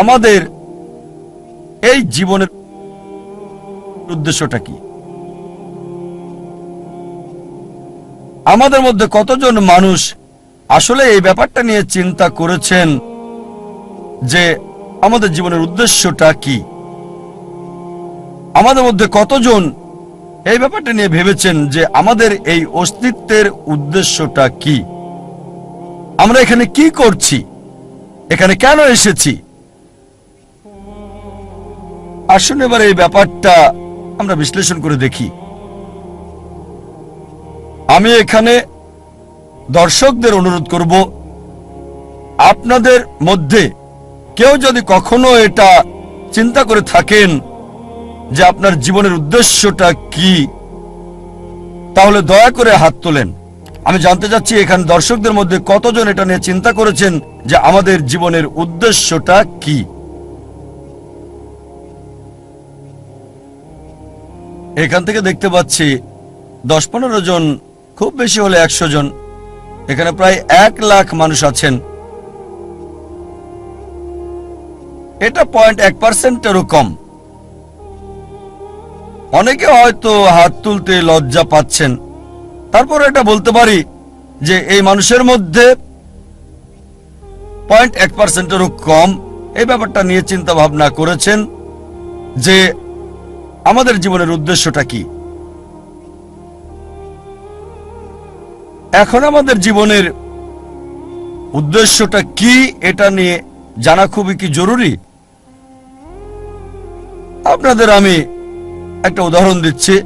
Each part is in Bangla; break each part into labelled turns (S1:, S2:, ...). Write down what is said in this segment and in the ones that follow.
S1: আমাদের এই জীবনের উদ্দেশ্যটা কি? আমাদের মধ্যে কতজন মানুষ আসলে এই ব্যাপারটা নিয়ে চিন্তা করেছেন যে আমাদের জীবনের উদ্দেশ্যটা কি? আমাদের মধ্যে কতজন এই ব্যাপারটা নিয়ে ভেবেছেন যে আমাদের এই অস্তিত্বের উদ্দেশ্যটা কি? আমরা এখানে কি করছি? এখানে কেন এসেছি? আসুন এবার এই ব্যাপারটা আমরা বিশ্লেষণ করে দেখি। আমি এখানে দর্শকদের অনুরোধ করব, আপনাদের মধ্যে কেউ যদি কখনো এটা চিন্তা করে থাকেন যে আপনার জীবনের উদ্দেশ্যটা কি, তাহলে দয়া করে হাত তোলেন। আমি জানতে চাচ্ছি এখানে দর্শকদের মধ্যে কতজন এটা নিয়ে চিন্তা করেছেন যে আমাদের জীবনের উদ্দেশ্যটা কি? এখান থেকে দেখতে পাচ্ছি দশ পনেরো জন, খুব বেশি হলে একশো জন। এখানে প্রায় এক লাখ মানুষ আছেন। এটা পয়েন্ট এক পার্সেন্টেরও কম। অনেকে হয়তো হাত তুলতে লজ্জা পাচ্ছেন। তারপর এটা বলতে পারি যে এই মানুষের মধ্যে পয়েন্ট এক পার্সেন্টেরও কম। এই ব্যাপারটা নিয়ে চিন্তা ভাবনা করেছেন যে আমাদের জীবনের উদ্দেশ্যটা কি? এখন আমাদের জীবনের উদ্দেশ্যটা কি এটা নিয়ে জানা খুবই কি জরুরি? আপনাদের আমি একটা উদাহরণ দিচ্ছি।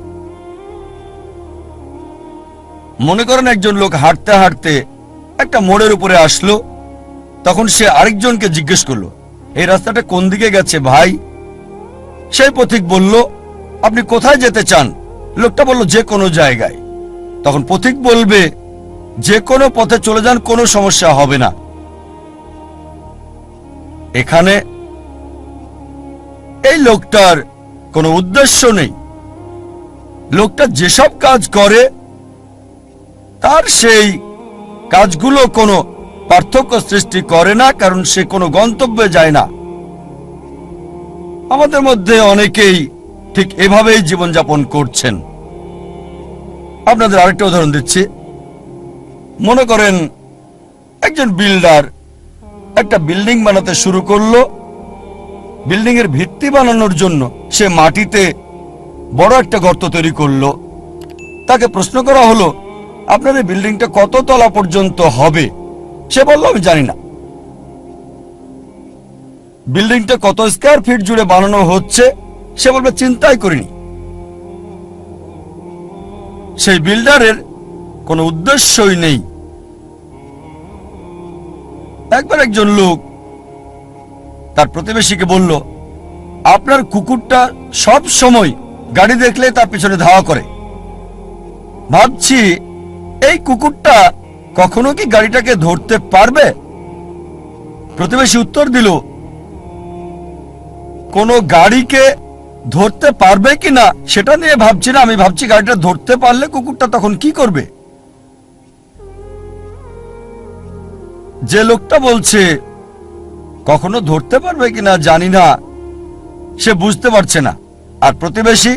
S1: মনে করেন একজন লোক হাঁটতে হাঁটতে একটা মোড়ের উপরে আসলো, তখন সে আরেকজনকে জিজ্ঞেস করল, এই রাস্তাটা কোন দিকে গেছে ভাই? সেই পথিক বলল আপনি কোথায় যেতে চান? লোকটা বলল, যে কোনো জায়গায়। তখন পথিক বলবে, যে কোনো পথে চলে যান, কোনো সমস্যা হবে না। এখানে এই লোকটার কোনো উদ্দেশ্য নেই। লোকটা যেসব কাজ করে, তার সেই কাজগুলো কোনো পার্থক্য সৃষ্টি করে না, কারণ সে কোনো গন্তব্যে যায় না। আমাদের মধ্যে অনেকেই ঠিক এভাবেই জীবনযাপন করছেন। আপনাদের আরেকটা উদাহরণ দিচ্ছি। মনে করেন, একজন বিল্ডার একটা বিল্ডিং বানাতে শুরু করল। বিল্ডিং এর ভিত্তি বানানোর জন্য সে মাটিতে বড় একটা গর্ত তৈরি করল। তাকে প্রশ্ন করা হলো, আপনার এই বিল্ডিংটা কত তলা পর্যন্ত হবে? সে বলল, আমি জানি না। বিল্ডিংটা কত স্কোয়ার ফিট জুড়ে বানানো হচ্ছে? সে বলবে, চিন্তাই করিনি। সেই বিল্ডারের কোনো উদ্দেশ্যই নেই। একবার একজন লোক তার প্রতিবেশীকে বলল, আপনার কুকুরটা সব সময় গাড়ি দেখলে তার পিছনে ধাওয়া করে। ভাবছি, এই কুকুরটা কখনো কি গাড়িটাকে ধরতে পারবে? প্রতিবেশী উত্তর দিল, কোনো গাড়িকে ধরতে পারবে কি না সেটা নিয়ে ভাবছি না। আমি ভাবছি গাড়িটা ধরতে পারলে কুকুরটা তখন কি করবে? যে লোকটা বলছে, কখনো ধরতে পারবে কিনা জানি না। সে বুঝতে পারছে না। আর প্রতিবেশী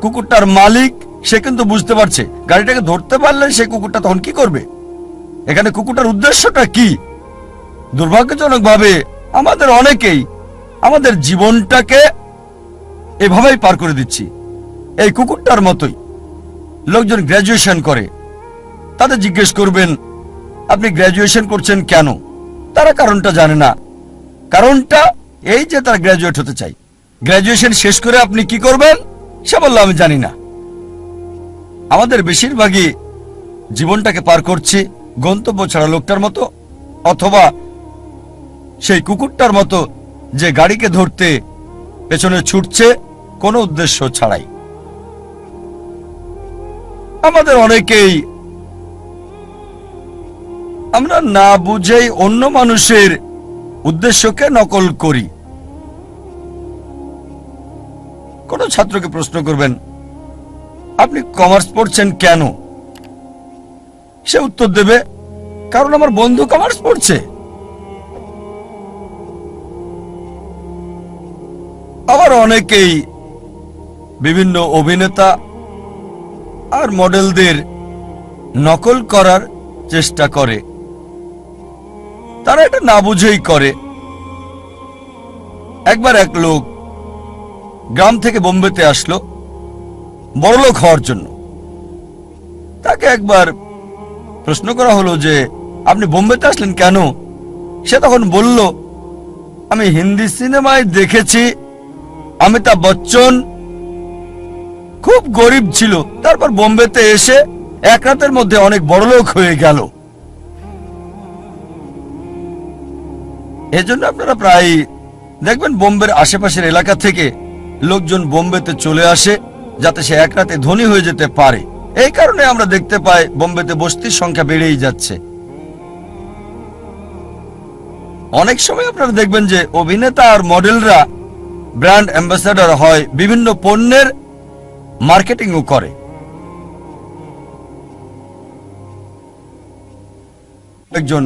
S1: কুকুরটার মালিক, সে কিন্তু বুঝতে পারছে। গাড়িটাকে ধরতে পারলে সে কুকুরটা তখন কি করবে? এখানে কুকুরটার উদ্দেশ্যটা কি? দুর্ভাগ্যজনকভাবে আমাদের অনেকেই আমাদের জীবনটাকে এভাবেই পার করে দিচ্ছি। এই কুকুরটার মতোই। লোকজন গ্র্যাজুয়েশন করে। তাদের জিজ্ঞেস করবেন, আপনি গ্র্যাজুয়েশন করছেন কেন? তারা কারণটা জানে না। কারণটা এই যে তারা গ্র্যাজুয়েট হতে চাই গ্র্যাজুয়েশন শেষ করে আপনি কি করবেন? সে বলল, আমি জানি না। আমাদের বেশিরভাগই জীবনটাকে পার করছি গন্তব্য ছাড়া লোকটার মতো, অথবা সেই কুকুরটার মতো যে গাড়িকে ধরতে পেছনে ছুটছে কোনো উদ্দেশ্য ছাড়াই। আমাদের অনেকেই আমরা না বুঝেই অন্য মানুষের উদ্দেশ্যকে নকল করি। কোন ছাত্রকে প্রশ্ন করবেন, আপনি কমার্স পড়ছেন কেন? সে উত্তর দেবে, কারণ আমার বন্ধু কমার্স পড়ছে। আবার অনেকেই বিভিন্ন অভিনেতা আর মডেলদের নকল করার চেষ্টা করে। তারা এটা না বুঝেই করে। একবার এক লোক গ্রাম থেকে বোম্বেতে আসলো বড়লোক হওয়ার জন্য। তাকে একবার প্রশ্ন করা হলো যে, আপনি বোম্বেতে আসলেন কেন? সে তখন বলল, আমি হিন্দি সিনেমায় দেখেছি, অমিতাভ বচ্চন খুব গরিব ছিল। তারপর বোম্বেতে এসে এক রাতের মধ্যে অনেক বড়লোক হয়ে গেল। এজন্য আপনারা প্রায়, দেখবেন বোম্বের আশেপাশের এলাকা থেকে লোকজন বোম্বেতে চলে আসে, যাতে সে এক রাতে ধনী হয়ে যেতে পারে। এই কারণে আমরা দেখতে পাই বোম্বেতে বস্তির সংখ্যা বেড়েই যাচ্ছে। অনেক সময় আপনারা দেখবেন যে অভিনেতা আর মডেলরা, ব্র্যান্ড অ্যাম্বাসাডার হয় বিভিন্ন পণ্যের মার্কেটিংও করে। একজন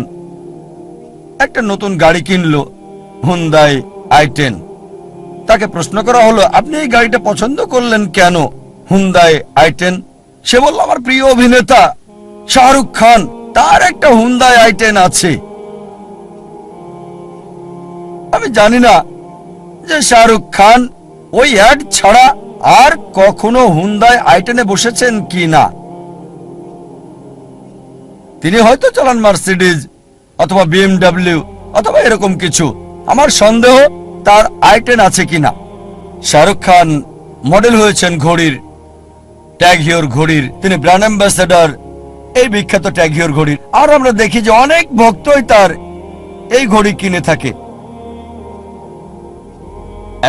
S1: একটা নতুন গাড়ি কিনলো হুন্দাই আই টেন তাকে প্রশ্ন করা হলো, আপনি এই গাড়িটা পছন্দ করলেন কেন হুন্দাই আই টেন সে বলল, আমার প্রিয় অভিনেতা শাহরুখ খান, তার একটা হুন্দাই আই টেন আছে। আমি জানি না যে শাহরুখ খান ওই অ্যাড ছাড়া আর কখনো হুন্দায় আইটেনে বসেছেন কি না? তিনি হয়তো চালান মার্সিডিজ অথবা বিএমডাব্লিউ অথবা এরকম কিছু। আমার সন্দেহ তার আইটেন আছে কিনা শাহরুখ খান মডেল হয়েছেন ঘড়ির, ট্যাগ হিওর ঘড়ির, তিনি ব্র্যান্ড অ্যাম্বাসেডর, এই বিখ্যাত ট্যাগ হিওর ঘড়ির। আর আমরা দেখি যে অনেক ভক্তই তার এই ঘড়ি কিনে থাকে।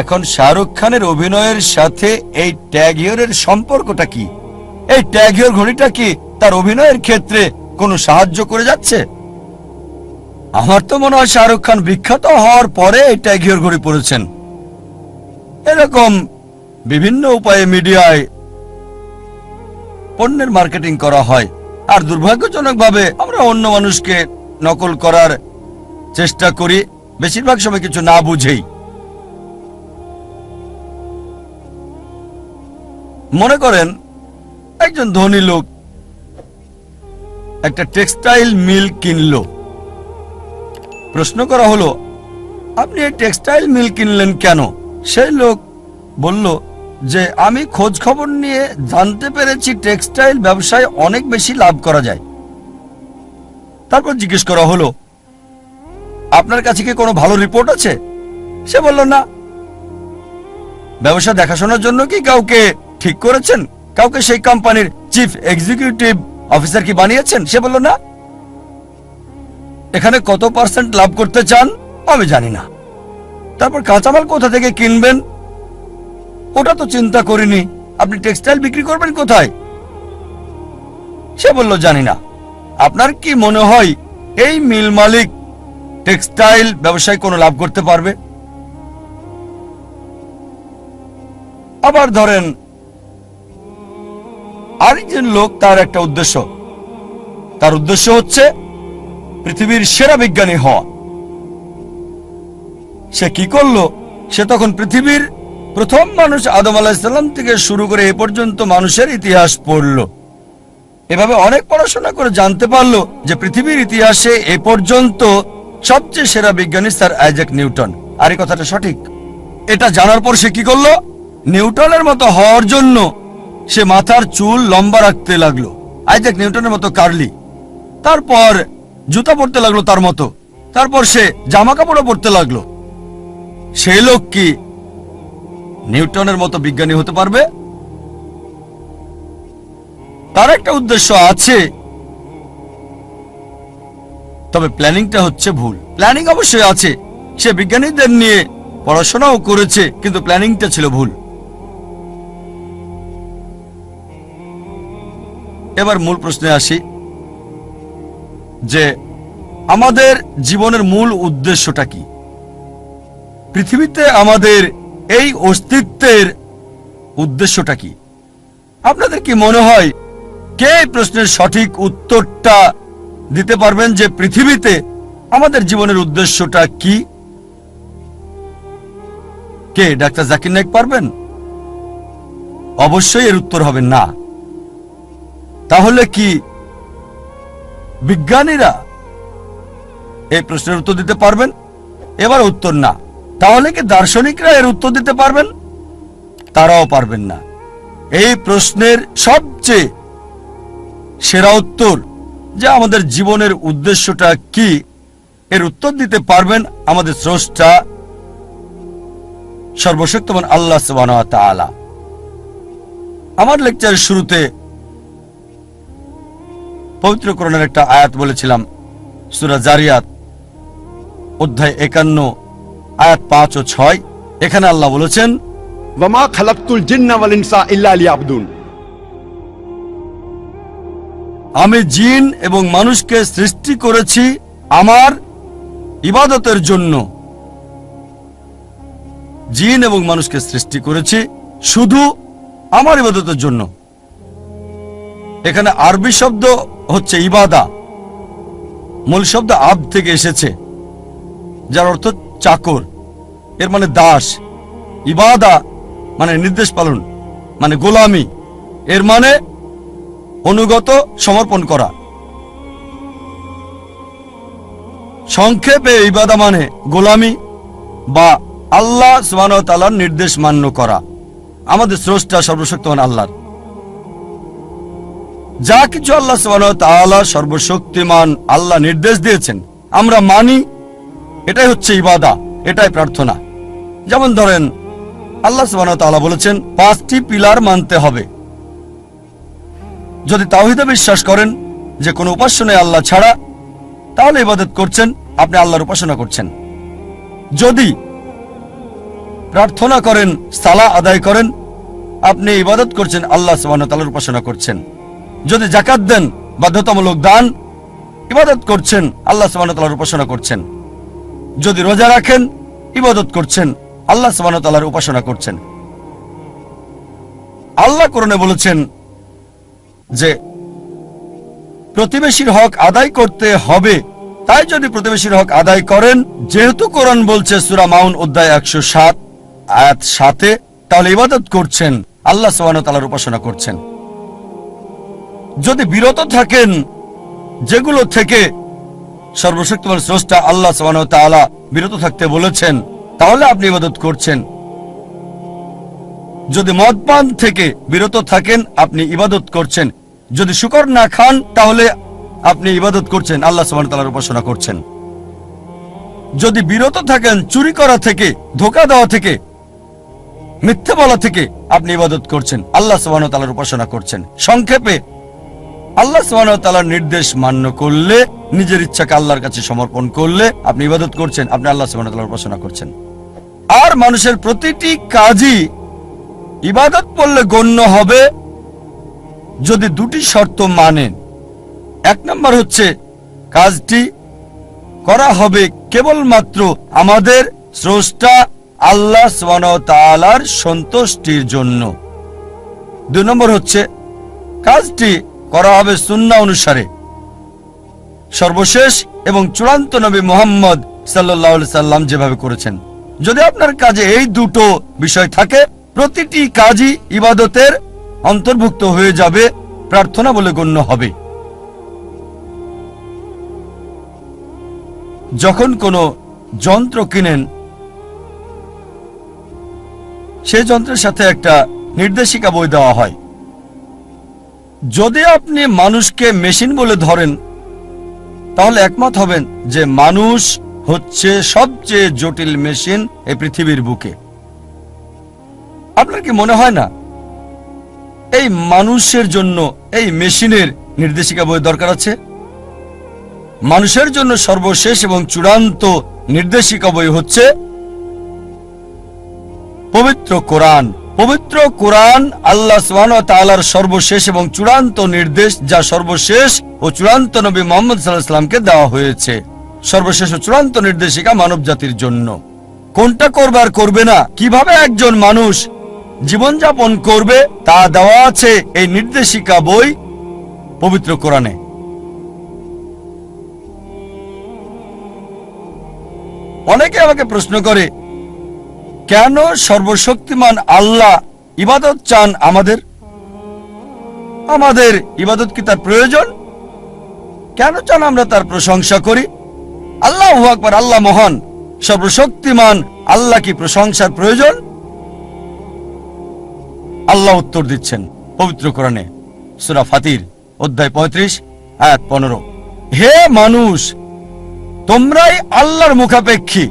S1: এখন শাহরুখ খানের অভিনয়ের সাথে এই ট্যাগিয়রের সম্পর্কটা কি? এই ট্যাগিয়র ঘড়িটা কি তার অভিনয়ের ক্ষেত্রে কোনো সাহায্য করে যাচ্ছে? আমার তো মনে হয় শাহরুখ খান বিখ্যাত হওয়ার পরে এই ট্যাগিয়র ঘড়ি পড়েছেন। এরকম বিভিন্ন উপায়ে মিডিয়ায় পণ্যের মার্কেটিং করা হয়। আর দুর্ভাগ্যজনকভাবে আমরা অন্য মানুষকে নকল করার চেষ্টা করি। বেশিরভাগ সময় কিছু না বুঝেই। মনে করেন, একজন ধনী লোক একটা টেক্সটাইল মিল কিনলো। প্রশ্ন করা হলো, আপনি এই টেক্সটাইল মিল কিনলেন কেন? সেই লোক বলল যে, আমি খোঁজ খবর নিয়ে জানতে পেরেছি টেক্সটাইল ব্যবসায় অনেক বেশি লাভ করা যায়। তারপর জিজ্ঞেস করা হলো, আপনার কাছে কি কোনো ভালো রিপোর্ট আছে? সে বলল, না। ব্যবসা দেখাশোনার জন্য কি কাউকে ঠিক করেছেন? কাউকে সেই কোম্পানির চিফ এক্সিকিউটিভ অফিসার কি বানিয়েছেন? সে বলল, না। এখানে কত পার্সেন্ট লাভ করতে চান, আমি জানি না। তারপর কাঁচামাল কোথা থেকে কিনবেন? ওটা তো চিন্তা করিনি। আপনি টেক্সটাইল বিক্রি করবেন কোথায়? সে বলল, জানি না। আপনার কি মনে হয়, এই মিল মালিক টেক্সটাইল ব্যবসায় কোনো লাভ করতে পারবে? আবার ধরেন আরেকজন লোক তার একটা উদ্দেশ্য। তার উদ্দেশ্য হচ্ছে পৃথিবীর সেরা বিজ্ঞানী হওয়া। সে কি করল? সে তখন পৃথিবীর প্রথম মানুষ আদম আলাহিসাল্লাম থেকে শুরু করে এ পর্যন্ত মানুষের ইতিহাস পড়ল। এভাবে অনেক পড়াশোনা করে জানতে পারল যে পৃথিবীর ইতিহাসে এ পর্যন্ত সবচেয়ে সেরা বিজ্ঞানী স্যার আইজাক নিউটন। আর এই কথাটা সঠিক। এটা জানার পর সে কি করল? নিউটনের মতো হওয়ার জন্য সে মাথার চুল লম্বা রাখতে লাগল। আইজাক নিউটনের মতো কার্লি। তারপর জুতা পরতে লাগল তার মতো। তারপর সে জামা কাপড়ও পরতে লাগল। সেই লোক কি নিউটনের মতো বিজ্ঞানী হতে পারবে? তার একটা উদ্দেশ্য আছে। তবে প্ল্যানিংটা হচ্ছে ভুল। প্ল্যানিং অবশ্যই আছে। সে বিজ্ঞানীদের নিয়ে পড়াশোনাও করেছে, কিন্তু প্ল্যানিংটা ছিল ভুল। এবার মূল প্রশ্নে আসি যে আমাদের জীবনের মূল উদ্দেশ্যটা কি? পৃথিবীতে আমাদের এই অস্তিত্বের উদ্দেশ্যটা কি? আপনাদের কি মনে হয় কে প্রশ্নের সঠিক উত্তরটা দিতে পারবেন যে পৃথিবীতে আমাদের জীবনের উদ্দেশ্যটা কি? কে, ডাক্তার জাকির নাইক পারবেন? অবশ্যই এর উত্তর হবে না। তাহলে কি বিজ্ঞানীরা এই প্রশ্নের উত্তর দিতে পারবেন? এবার উত্তর না। তাহলে কি দার্শনিকরা এর উত্তর দিতে পারবেন? তারাও পারবেন না। এই প্রশ্নের সবচেয়ে সেরা উত্তর যে আমাদের জীবনের উদ্দেশ্যটা কি, এর উত্তর দিতে পারবেন আমাদের স্রষ্টা সর্বশক্তিমান আল্লাহ ওয়া আমার লেকচারের শুরুতে পবিত্র কোরআনের একটা আয়াত বলেছিলাম সুরা জারিয়াত অধ্যায় একান্ন আয়াত পাঁচ ও ছয়। এখানে আল্লাহ বলেছেন আমি জিন এবং মানুষকে সৃষ্টি করেছি আমার ইবাদতের জন্য। জিন এবং মানুষকে সৃষ্টি করেছি শুধু আমার ইবাদতের জন্য। এখানে আরবি শব্দ হচ্ছে ইবাদা। মূল শব্দ আব থেকে এসেছে, যার অর্থ চাকর। এর মানে দাস। ইবাদা মানে নির্দেশ পালন মানে গোলামি। এর মানে অনুগত সমর্পণ করা। সংক্ষেপে ইবাদা মানে গোলামি বা আল্লাহ সুবাহর নির্দেশ মান্য করা। আমাদের স্রষ্টা সর্বশক্তিমান আল্লাহর। যা কিছু আল্লাহ সুবাহ সর্বশক্তিমান আল্লাহ নির্দেশ দিয়েছেন, আমরা মানি, এটাই হচ্ছে ইবাদা, এটাই প্রার্থনা। যেমন ধরেন, আল্লাহ সুবাহ বলেছেন, পাঁচটি পিলার মানতে হবে। যদি তাওহিদে বিশ্বাস করেন যে কোনো উপাস্য নেই আল্লাহ ছাড়া, তাহলে ইবাদত করছেন, আপনি আল্লাহর উপাসনা করছেন। যদি প্রার্থনা করেন সালা আদায় করেন, আপনি ইবাদত করছেন, আল্লাহ সুবাহর উপাসনা করছেন। যদি জাকাত দেন, বাধ্যতামূলক দান, ইবাদত করছেন, আল্লাহ সুবাহর উপাসনা করছেন। যদি রোজা রাখেন, ইবাদত করছেন, আল্লাহ সুবাহর উপাসনা করছেন। আল্লাহ করণে বলেছেন যে, প্রতিবেশীর হক আদায় করতে হবে। তাই যদি প্রতিবেশীর হক আদায় করেন, যেহেতু কোরআন বলছে সুরা মাউন অধ্যায় একশো সাত, আয়াত সাতে, তাহলে ইবাদত করছেন, আল্লাহ সোহান তালার উপাসনা করছেন। যদি বিরত থাকেন, যেগুলো থেকে সর্বশক্তিমান স্রষ্টা আল্লাহ তালা বিরত থাকতে বলেছেন, তাহলে আপনি ইবাদত করছেন। যদি মদপান থেকে বিরত থাকেন, আপনি ইবাদত করছেন। যদি শুকর না খান, তাহলে আপনি ইবাদত করছেন, আল্লাহ তাআলার উপাসনা করছেন। যদি বিরত থাকেন, চুরি করা থেকে, ধোকা দেওয়া থেকে, মিথ্যে বলা থেকে, আপনি ইবাদত করছেন, আল্লাহ সুবহানাহু তাআলার উপাসনা করছেন। সংক্ষেপে আল্লাহ সুবহানাহু তাআলার নির্দেশ মান্য করলে, নিজের ইচ্ছাকে আল্লাহর কাছে সমর্পণ করলে আপনি ইবাদত করছেন, আপনি আল্লাহ সুবহানাহু তাআলার উপাসনা করছেন। আর মানুষের প্রতিটি কাজই ইবাদত করলে গণ্য হবে যদি দুটি শর্ত মানেন। এক নম্বর হচ্ছে, কাজটি করা হবে কেবলমাত্র আমাদের স্রষ্টা আল্লাহ তাআলার সন্তুষ্টির জন্য। দুই নম্বর হচ্ছে, কাজটি করা হবে সুন্না অনুসারে। সর্বশেষ এবং চূড়ান্ত নবী মোহাম্মদ সাল্লাহ সাল্লাম যেভাবে করেছেন। যদি আপনার কাজে এই দুটো বিষয় থাকে, প্রতিটি কাজই ইবাদতের অন্তর্ভুক্ত হয়ে যাবে, প্রার্থনা বলে গণ্য হবে। যখন কোনো যন্ত্র কিনেন, সেই যন্ত্রের সাথে একটা নির্দেশিকা বই দেওয়া হয়। যদি আপনি মানুষকে মেশিন বলে ধরেন, তাহলে একমত হবেন যে মানুষ হচ্ছে সবচেয়ে জটিল মেশিন এই পৃথিবীর বুকে। আপনার কি মনে হয় না? এই মানুষের জন্য এই মেশিনের নির্দেশিকা বই দরকার আছে? মানুষের জন্য সর্বশেষ এবং চূড়ান্ত নির্দেশিকা বই হচ্ছে পবিত্র কোরআন। পবিত্র কোরআন আল্লাহ তাআলার সর্বশেষ এবং চূড়ান্ত নির্দেশ, যা সর্বশেষ ও চূড়ান্ত নবী মোহাম্মদ সাল্লাহ সাল্লামকে দেওয়া হয়েছে। সর্বশেষ ও চূড়ান্ত নির্দেশিকা মানব জাতির জন্য। কোনটা করবে আর করবে না? কীভাবে একজন মানুষ জীবনযাপন করবে, তা দেওয়া আছে এই নির্দেশিকা বই পবিত্র কোরআনে। অনেকে আমাকে প্রশ্ন করে কেন সর্বশক্তিমান আল্লাহ ইবাদত চান আমাদের? আমাদের ইবাদত কি তার প্রয়োজন? কেন চান আমরা তার প্রশংসা করি? আল্লাহ আকবার, আল্লাহ মহান। সর্বশক্তিমান আল্লাহ কি প্রশংসার প্রয়োজন? আল্লাহ উত্তর দিচ্ছেন পবিত্র কোরআনে, সুরা ফাতির, অধ্যায় পঁয়ত্রিশ, আয়াত পনেরো। হে মানুষ, তোমরাই আল্লাহর মুখাপেক্ষী।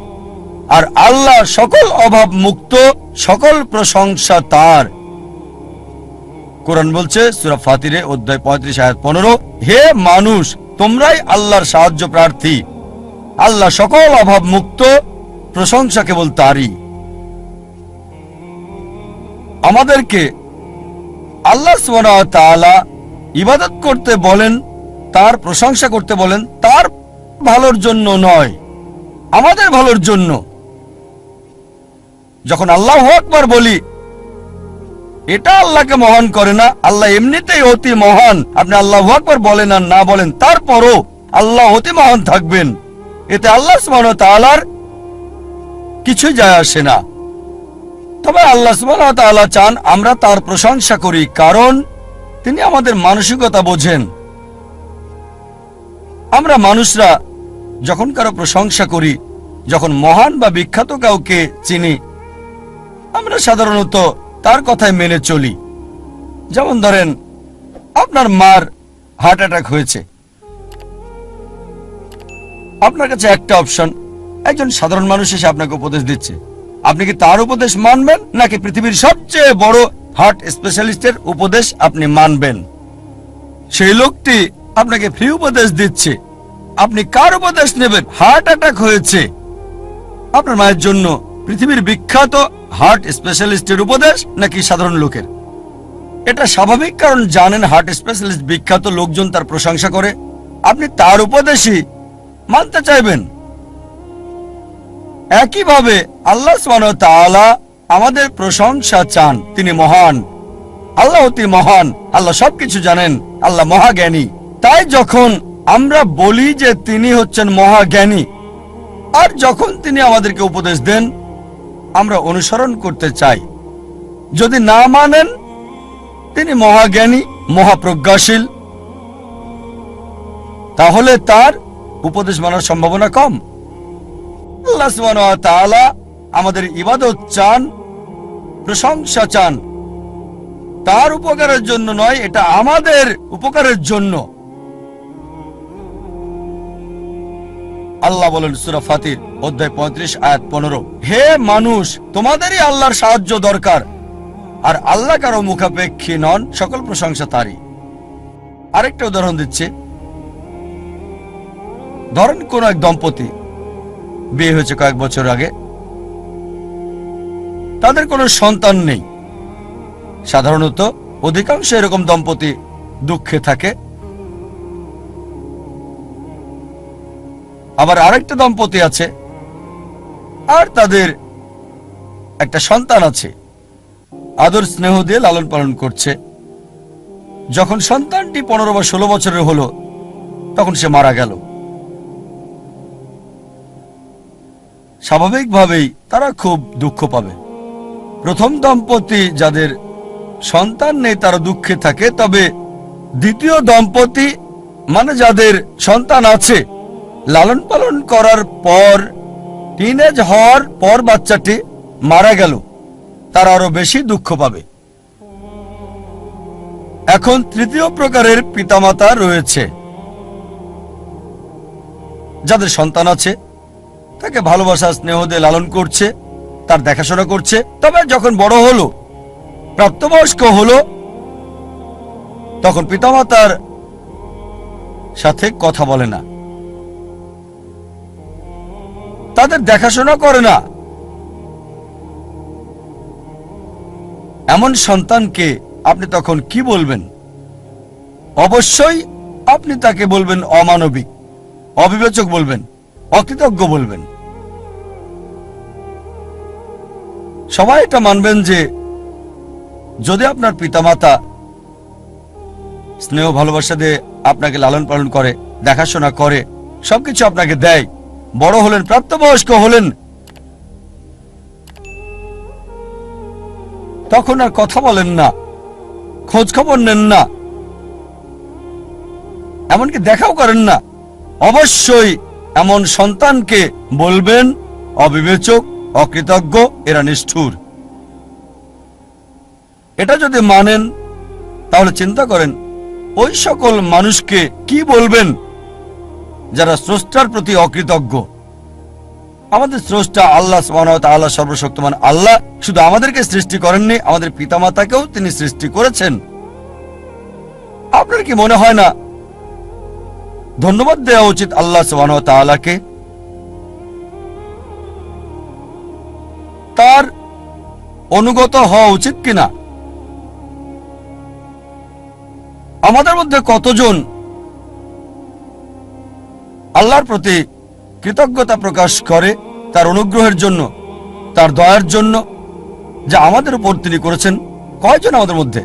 S1: আর আল্লাহ সকল অভাব মুক্ত, সকল প্রশংসা তার। কোরআন বলছে, সুরা ফাতিরে অধ্যায় পঁয়ত্রিশ, আয়াত পনেরো, হে মানুষ, তোমরাই আল্লাহর সাহায্য প্রার্থী। আল্লাহ সকল অভাব মুক্ত, প্রশংসা কেবল তারই। আমাদেরকে আল্লাহ তাআলা ইবাদত করতে বলেন, তার প্রশংসা করতে বলেন, তার ভালোর জন্য নয়, আমাদের ভালোর জন্য। যখন আল্লাহ আকবার বলি, এটা আল্লাহকে মহান করে না, আল্লাহ এমনিতেই অতি মহান। আপনি আল্লাহ আকবার বলেন আর না বলেন, তারপরও আল্লাহ অতি মহান থাকবেন। এতে আল্লাহ ওয়া তাআলার কিছু যায় আসে না। তবে আল্লাহ ওয়া চান আমরা তার প্রশংসা করি, কারণ তিনি আমাদের মানসিকতা বোঝেন। আমরা মানুষরা যখন কারও প্রশংসা করি, যখন মহান বা বিখ্যাত কাউকে চিনি আমরা সাধারণত তার কথায় মেনে চলি। যেমন ধরেন, আপনার মার হার্ট অ্যাটাক হয়েছে। আপনার কাছে একটা অপশন একজন সাধারণ মানুষ এসে আপনাকে উপদেশ দিচ্ছে। আপনি কি তার উপদেশ মানবেন, নাকি পৃথিবীর সবচেয়ে বড় হার্ট স্পেশালিস্টের উপদেশ আপনি মানবেন? সেই লোকটি আপনাকে ফ্রি উপদেশ দিচ্ছে। আপনি কার উপদেশ নেবেন? হার্ট অ্যাটাক হয়েছে। আপনার মায়ের জন্য পৃথিবীর বিখ্যাত হার্ট স্পেশালিস্টের উপদেশ নাকি সাধারণ লোকের? এটা স্বাভাবিক, কারণ জানেন হার্ট স্পেশালিস্ট বিখ্যাত লোকজন তার প্রশংসা করে। আপনি তার উপদেশই মানতে চাইবেন। একইভাবে আল্লাহ তাআলা আমাদের প্রশংসা চান। তিনি মহান। আল্লাহ অতি মহান। আল্লাহ সবকিছু জানেন। আল্লাহ মহাজ্ঞানী। তাই যখন আমরা বলি যে তিনি হচ্ছেন মহাজ্ঞানী, আর যখন তিনি আমাদেরকে উপদেশ দেন আমরা অনুসরণ করতে চাই। যদি না মানেন, তিনি মহাজ্ঞানী, মহাপ্রজ্ঞাশীল। তাহলে তার উপদেশ মানার সম্ভাবনা কম। আমাদের ইবাদত চান, প্রশংসা চান। তার উপকারের জন্য নয়, এটা আমাদের উপকারের জন্য। আল্লাহ বলেন সুরা ফাতির অধ্যায় পঁয়ত্রিশ, আয়াত পনেরো। হে মানুষ, তোমাদেরই আল্লাহর সাহায্য দরকার। আর আল্লাহ কারও মুখাপেক্ষী নন, সকল প্রশংসা তারই। আরেকটা উদাহরণ দিচ্ছে। ধরেন কোন এক দম্পতি বিয়ে হয়েছে কয়েক বছর আগে। তাদের কোনো সন্তান নেই। সাধারণত অধিকাংশ এরকম দম্পতি দুঃখে থাকে। আবার আরেকটা দম্পতি আছে। আর তাদের একটা সন্তান আছে। আদর স্নেহ দিয়ে লালন পালন করছে। যখন সন্তানটি পনেরো বা ষোলো বছরের হলো, তখন সে মারা গেল। স্বাভাবিকভাবেই তারা খুব দুঃখ পাবে। প্রথম দম্পতি যাদের সন্তান নেই, তারা দুঃখে থাকে। তবে দ্বিতীয় দম্পতি মানে যাদের সন্তান আছে লালন পালন করার পর টিনেজ হওয়ার পর বাচ্চাটি মারা গেল। তারা আরও বেশি দুঃখ পাবে। এখন তৃতীয় প্রকারের পিতামাতা রয়েছে। যাদের সন্তান আছে, তাকে ভালোবাসা, স্নেহ দিয়ে লালন করছে, তার দেখাশোনা করছে। তবে যখন বড় হলো, প্রাপ্তবয়স্ক হলো, তখন পিতামাতার সাথে কথা বলে না। তাদের দেখাশোনা করে না। এমন সন্তানকে আপনি তখন কি বলবেন? অবশ্যই আপনি তাকে বলবেন অমানবিক, অবিবেচক বলবেন, অকৃতজ্ঞ বলবেন। সবাই এটা মানবেন যে যদি আপনার পিতামাতা স্নেহ ভালোবাসা দিয়ে আপনাকে লালন পালন করে, দেখাশোনা করে, সবকিছু আপনাকে দেয় বড় হলেন, প্রাপ্তবয়স্ক হলেন। তখন আর কথা বলেন না খোঁজ খবর নেন না, এমনকি দেখাও করেন না। অবশ্যই এমন সন্তানকে বলবেন, অবিবেচক, অকৃতজ্ঞ, এরা নিষ্ঠুর। এটা যদি মানেন, তাহলে চিন্তা করেন, ওই সকল মানুষকে কি বলবেন? যারা স্রষ্টার প্রতি অকৃতজ্ঞ। আমাদের স্রষ্টা আল্লাহ আল্লাহ সর্বশক্তমান আল্লাহ। শুধু আমাদেরকে সৃষ্টি করেননি, আমাদের পিতামাতাকেও তিনি সৃষ্টি করেছেন। আপনার কি মনে হয় না? ধন্যবাদ দেওয়া উচিত আল্লাহ তাআলাকে। তার অনুগত হওয়া উচিত কিনা? আমাদের মধ্যে কতজন আল্লাহর প্রতি কৃতজ্ঞতা প্রকাশ করে তার অনুগ্রহের জন্য, তার দয়ার জন্য যা আমাদের উপর তিনি করেছেন। কয়জন আমাদের মধ্যে?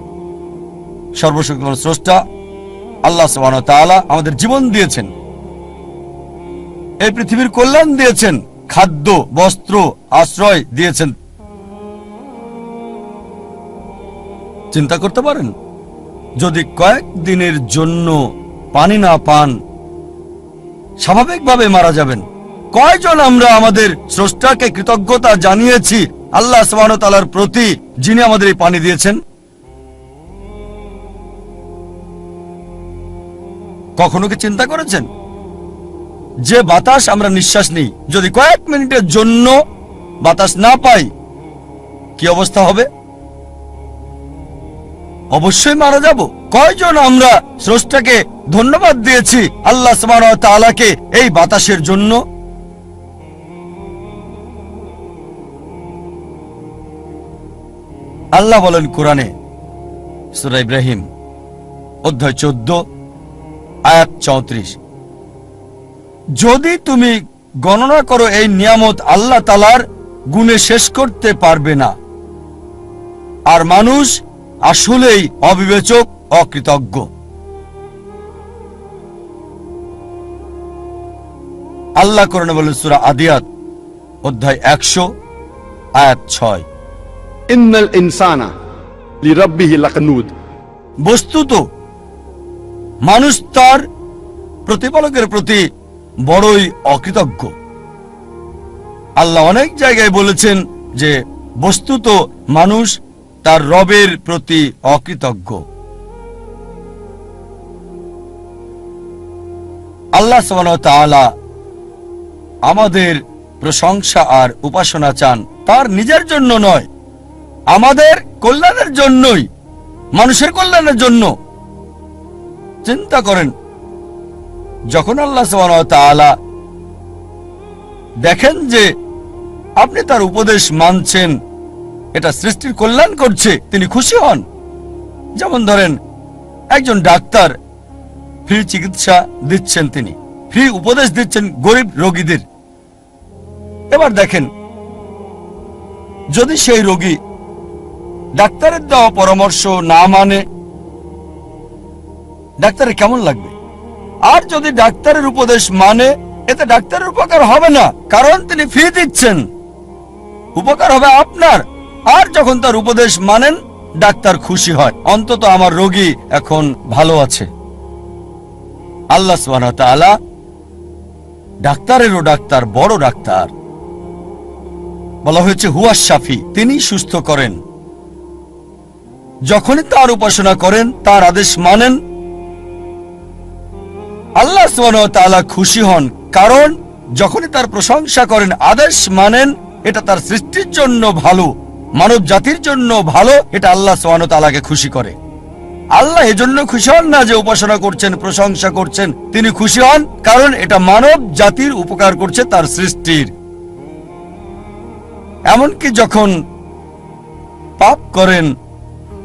S1: সর্বশক্তিমান স্রষ্টা আল্লাহ সুবহানাহু ওয়া তাআলা আমাদের জীবন দিয়েছেন। এই পৃথিবীর কল্যাণ দিয়েছেন। খাদ্য, বস্ত্র, আশ্রয় দিয়েছেন। চিন্তা করতে পারেন, যদি কয়েক দিনের জন্য পানি না পান স্বাভাবিকভাবে মারা যাবেন। কয়জন আমরা আমাদের স্রষ্টাকে কৃতজ্ঞতা জানিয়েছি আল্লাহ সুবহানাহু তাআলার প্রতি, যিনি আমাদের এই পানি দিয়েছেন? কখনো কি চিন্তা করেছেন? যে বাতাস আমরা নিঃশ্বাস নিই, যদি কয়েক মিনিটের জন্য বাতাস না পাই, কি অবস্থা হবে? অবশ্যই মারা যাব। কয়জন আমরা স্রষ্টাকে ধন্যবাদ দিয়েছি আল্লাহ তাআলাকে এই বাতাসের জন্য? আল্লাহ বলেন কোরআনে, সূরা ইব্রাহিম, অধ্যায় চোদ্দ, আয়াত চৌত্রিশ। যদি তুমি গণনা করো এই নিয়ামত আল্লাহ তালার গুণে শেষ করতে পারবে না। আর মানুষ আসলেই অবিবেচক অকৃতজ্ঞ। আল্লাহ করেন বলেন সুরা আদিয়াত অধ্যায় একশো আয়াত ছয়।
S2: ইন্নাল ইনসানা লিরাব্বিহি
S1: বস্তুত মানুষ তার প্রতিপালকের প্রতি বড়ই অকৃতজ্ঞ। আল্লাহ অনেক জায়গায় বলেছেন যে বস্তুত মানুষ তার রবের প্রতি অকৃতজ্ঞ। আল্লাহ তাআলা আমাদের প্রশংসা আর উপাসনা চান। তার নিজের জন্য নয়, আমাদের কল্যাণের জন্যই, মানুষের কল্যাণের জন্য। চিন্তা করেন, যখন আল্লাহ তাআলা দেখেন যে আপনি তার উপদেশ মানছেন, এটা সৃষ্টির কল্যাণ করছে, তিনি খুশি হন। যেমন ধরেন, একজন ডাক্তার ফ্রি চিকিৎসা দিচ্ছেন তিনি। ফ্রি উপদেশ দিচ্ছেন গরিব রোগীদের। এবার দেখেন, যদি সেই রোগী ডাক্তারের দেওয়া পরামর্শ না মানে ডাক্তারের কেমন লাগবে? আর যদি ডাক্তারের উপদেশ মানে এতে ডাক্তারের উপকার হবে না, কারণ তিনি ফি দিচ্ছেন। উপকার হবে আপনার। আর যখন তার উপদেশ মানেন, ডাক্তার খুশি হয়। অন্তত আমার রোগী এখন ভালো আছে। আল্লাহ তাআলা ডাক্তারেরও ডাক্তার, বড় ডাক্তার। বলা হয়েছে, হুয়া শাফি, তিনি সুস্থ করেন। যখনই তার উপাসনা করেন, তার আদেশ মানেন। আল্লাহ ওয়া খুশি হন, কারণ যখনই তার প্রশংসা করেন, আদেশ মানেন, এটা তার সৃষ্টির জন্য ভালো মানব জাতির জন্য ভালো, এটা আল্লাহ তাআলাকে খুশি করে। আল্লাহ এজন্য খুশি হন না যে উপাসনা করছেন, প্রশংসা করছেন। তিনি খুশি হন কারণ এটা মানব জাতির উপকার করছে তার সৃষ্টির। এমনকি যখন পাপ করেন,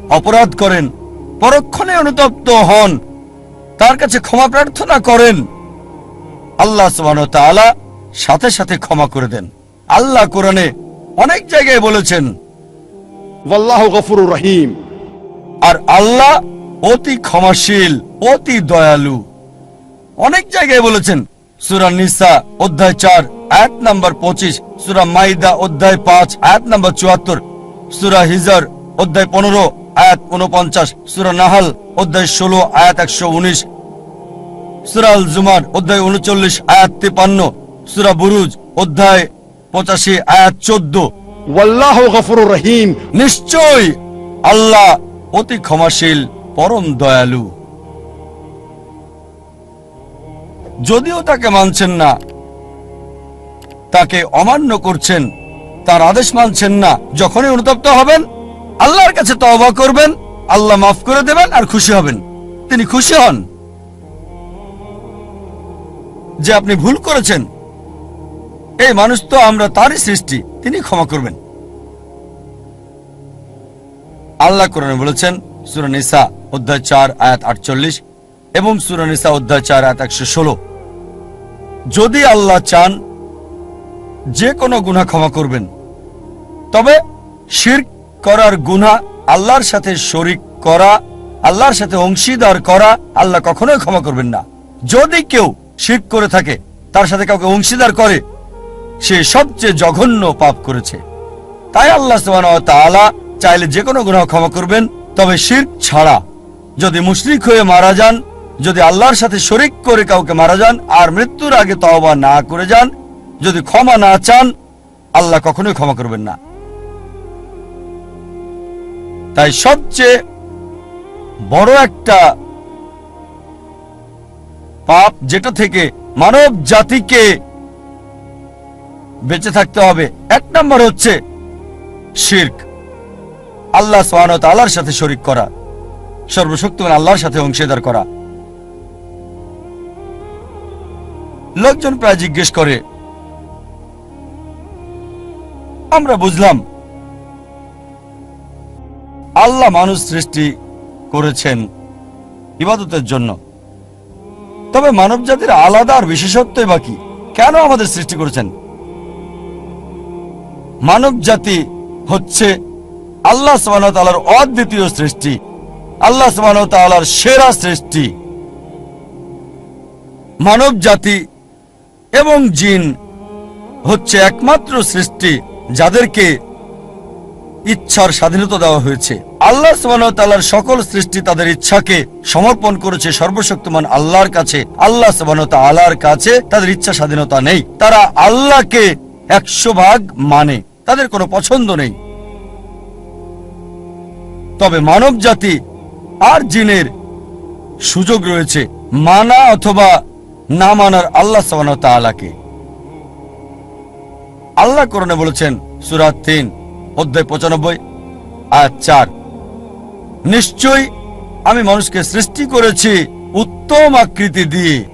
S1: অপরাধ করেন, পরক্ষণে অনুতপ্ত হন, তার কাছে ক্ষমা প্রার্থনা করেন, আল্লাহ সুবাহ সাথে সাথে ক্ষমা করে দেন। আল্লাহ কোরআনে অনেক জায়গায় বলেছেন,
S2: ওয়াল্লাহ গফুর রহিম।
S1: আর আল্লাহ অতি ক্ষমাশীল অতি দয়ালু। অনেক জায়গায় বলেছেন সুরা নিসা অধ্যায় চার এক নম্বর পঁচিশ সুরা মাইদা অধ্যায় পাঁচ এক নম্বর চুয়াত্তর সুরা হিজার অধ্যায় পনেরো এক উনপঞ্চাশ সুরা নাহাল অধ্যায় ষোলো আয়াত একশো উনিশ সুরাল জুমার অধ্যায় উনচল্লিশ আয়াত তিপান্ন সুরা বুরুজ অধ্যায় পঁচাশি আয়াত চোদ্দ। নিশ্চয় আল্লাহ অতি ক্ষমাশীল, পরম দয়ালু। যদিও তাকে মানছেন না, তাকে অমান্য করছেন, তার আদেশ মানছেন না, যখনই অনুতপ্ত হবেন, আল্লাহর কাছে তওবা করবেন, আল্লাহ মাফ করে দেবেন আর খুশি হবেন। তিনি খুশি হন। যে আপনি ভুল করেছেন, এই মানুষ তো আমরা তারই সৃষ্টি, তিনি ক্ষমা করবেন। আল্লাহ কোরআনে বলেছেন সুরানিসা অধ্যায় চার, আয়াত আটচল্লিশ এবং সুরানিসা অধ্যায় চার, আয়াত একশো ষোলো। যদি আল্লাহ চান, যে কোনো গুনাহ ক্ষমা করবেন। তবে শিরক করার গুনাহ আল্লাহর সাথে শরিক করা, আল্লাহর সাথে অংশীদার করা, আল্লাহ কখনোই ক্ষমা করবেন না। যদি কেউ শিরক করে থাকে, তার সাথে কাউকে অংশীদার করে, সে সবচেয়ে জঘন্য পাপ করেছে। তাই আল্লাহ তাআলা চাইলে যে কোনো গুনাহ ক্ষমা করবেন, তবে শিরক ছাড়া। যদি মুশরিক হয়ে মারা যান, যদি আল্লাহর সাথে শরিক করে কাউকে মারা যান আর মৃত্যুর আগে তওবা না করে যান, যদি ক্ষমা না চান, আল্লাহ কখনোই ক্ষমা করবেন না। তাই সবচেয়ে বড় একটা পাপ যেটা থেকে মানব জাতিকে বেঁচে থাকতে হবে, এক নম্বর হচ্ছে শির্ক। আল্লাহ সোহানত আল্লাহর সাথে শরিক করা। সর্বশক্তিমান আল্লাহর সাথে অংশীদার করা। লোকজন প্রায় জিজ্ঞেস করে, আমরা বুঝলাম, আল্লাহ মানুষ সৃষ্টি করেছেন ইবাদতের জন্য। তবে মানব জাতির আলাদা আর বিশেষত্বই বাকি কেন আমাদের সৃষ্টি করেছেন? মানব জাতি হচ্ছে আল্লাহ সুবাহর অদ্বিতীয় সৃষ্টি, আল্লাহ সুবাহর সেরা সৃষ্টি। মানব জাতি এবং জিন হচ্ছে একমাত্র সৃষ্টি যাদেরকে ইচ্ছার স্বাধীনতা দেওয়া হয়েছে। আল্লাহ সুবাহর সকল সৃষ্টি তাদের ইচ্ছাকে সমর্পণ করেছে সর্বশক্তিমান আল্লাহর কাছে। আল্লাহ সুবাহ আল্লাহর কাছে তাদের ইচ্ছা স্বাধীনতা নেই। তারা আল্লাহকে একশো ভাগ মানে তাদের কোনো পছন্দ নেই। তবে মানব জাতি আর জিনের সুযোগ রয়েছে মানা অথবা না মানার আল্লাহ সালাকে আল্লাহ করণে বলেছেন সুরাত তিন অধ্যায় পঁচানব্বই আর চার নিশ্চয়ই আমি মানুষকে সৃষ্টি করেছি উত্তম আকৃতি দিয়ে।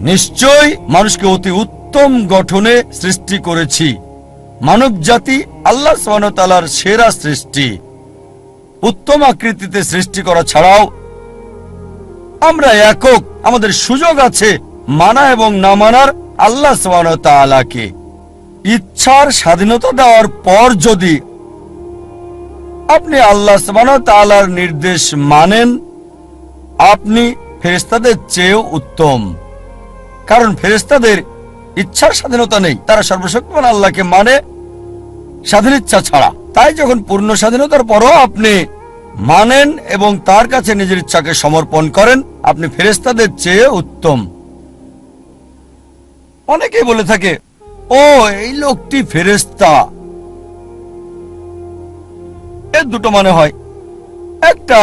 S1: নিশ্চয় মানুষকে অতি উত্তম গঠনে সৃষ্টি করেছি। মানব জাতি আল্লাহ তালার সেরা সৃষ্টি। উত্তম আকৃতিতে সৃষ্টি করা ছাড়াও আমরা একক, আমাদের সুযোগ আছে মানা এবং না মানার আল্লাহ তালাকে ইচ্ছার স্বাধীনতা দেওয়ার পর যদি আপনি আল্লাহ তালার নির্দেশ মানেন, আপনি ফেরেস্তাদের চেয়েও উত্তম। কারণ ফেরেস্তাদের ইচ্ছার স্বাধীনতা নেই, তারা সর্বশক্তিমান আল্লাহকে মানে স্বাধীন ইচ্ছা ছাড়া। তাই যখন পূর্ণ স্বাধীনতার পরও আপনি মানেন এবং তার কাছে নিজের ইচ্ছাকে সমর্পণ করেন, আপনি ফেরেস্তাদের চেয়ে উত্তম। অনেকেই বলে থাকে, ও, এই লোকটি ফেরেস্তা এর দুটো মানে হয়। একটা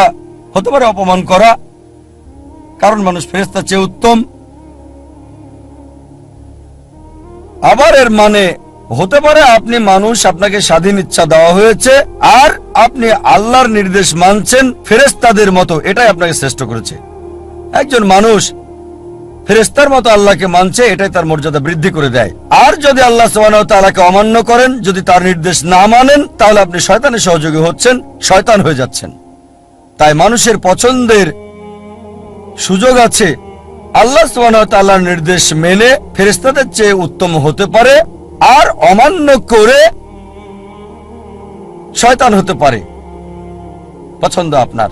S1: হতে পারে অপমান করা, কারণ মানুষ ফেরেস্তা চেয়ে উত্তম। আবার এর মানে হতে পারে আপনি মানুষ, আপনাকে স্বাধীন ইচ্ছা দেওয়া হয়েছে আর আপনি আল্লাহর নির্দেশ মানছেন ফেরেস্তাদের মতো, এটাই আপনাকে শ্রেষ্ঠ করেছে। একজন মানুষ ফেরেস্তার মতো আল্লাহকে মানছে, এটাই তার মর্যাদা বৃদ্ধি করে দেয়। আর যদি আল্লাহ তাআলাকে অমান্য করেন, যদি তার নির্দেশ না মানেন, তাহলে আপনি শয়তানের সহযোগী হচ্ছেন, শয়তান হয়ে যাচ্ছেন। তাই মানুষের পছন্দের সুযোগ আছে আল্লাহ তাআলার নির্দেশ মেনে ফেরেস্তাদের চেয়ে উত্তম হতে পারে আর অমান্য করে শয়তান হতে পারে। পছন্দ আপনার?